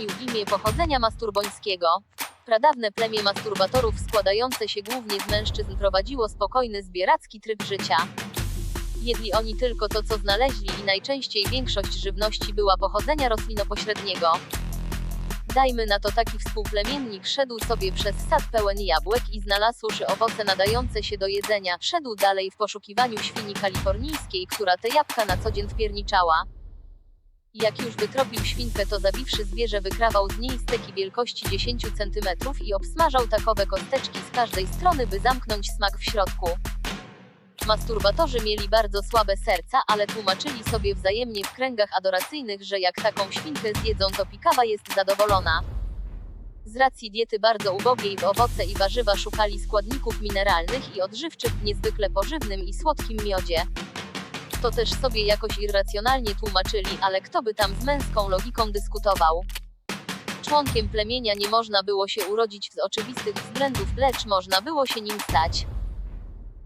strzemił imię pochodzenia masturbońskiego. Pradawne plemię masturbatorów składające się głównie z mężczyzn prowadziło spokojny zbieracki tryb życia. Jedli oni tylko to, co znaleźli i najczęściej większość żywności była pochodzenia roślinopośredniego. Dajmy na to taki współplemiennik szedł sobie przez sad pełen jabłek i znalazłszy owoce nadające się do jedzenia, szedł dalej w poszukiwaniu świni kalifornijskiej, która te jabłka na co dzień wpierniczała. Jak już wytropił świnkę, to zabiwszy zwierzę wykrawał z niej steki wielkości 10 cm i obsmażał takowe kosteczki z każdej strony, by zamknąć smak w środku. Masturbatorzy mieli bardzo słabe serca, ale tłumaczyli sobie wzajemnie w kręgach adoracyjnych, że jak taką świnkę zjedzą, to pikawa jest zadowolona. Z racji diety bardzo ubogiej w owoce i warzywa szukali składników mineralnych i odżywczych w niezwykle pożywnym i słodkim miodzie. To też sobie jakoś irracjonalnie tłumaczyli, ale kto by tam z męską logiką dyskutował? Członkiem plemienia nie można było się urodzić z oczywistych względów, lecz można było się nim stać.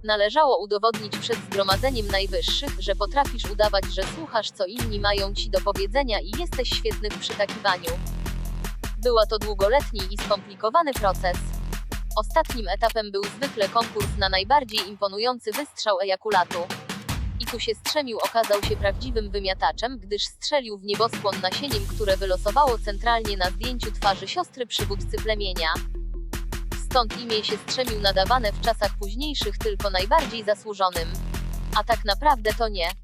Należało udowodnić przed zgromadzeniem najwyższych, że potrafisz udawać, że słuchasz, co inni mają ci do powiedzenia i jesteś świetny w przytakiwaniu. Była to długoletni i skomplikowany proces. Ostatnim etapem był zwykle konkurs na najbardziej imponujący wystrzał ejakulatu. Tu się strzemił okazał się prawdziwym wymiataczem, gdyż strzelił w nieboskłon nasieniem, które wylosowało centralnie na zdjęciu twarzy siostry przywódcy plemienia. Stąd imię się strzemił nadawane w czasach późniejszych tylko najbardziej zasłużonym. A tak naprawdę to nie.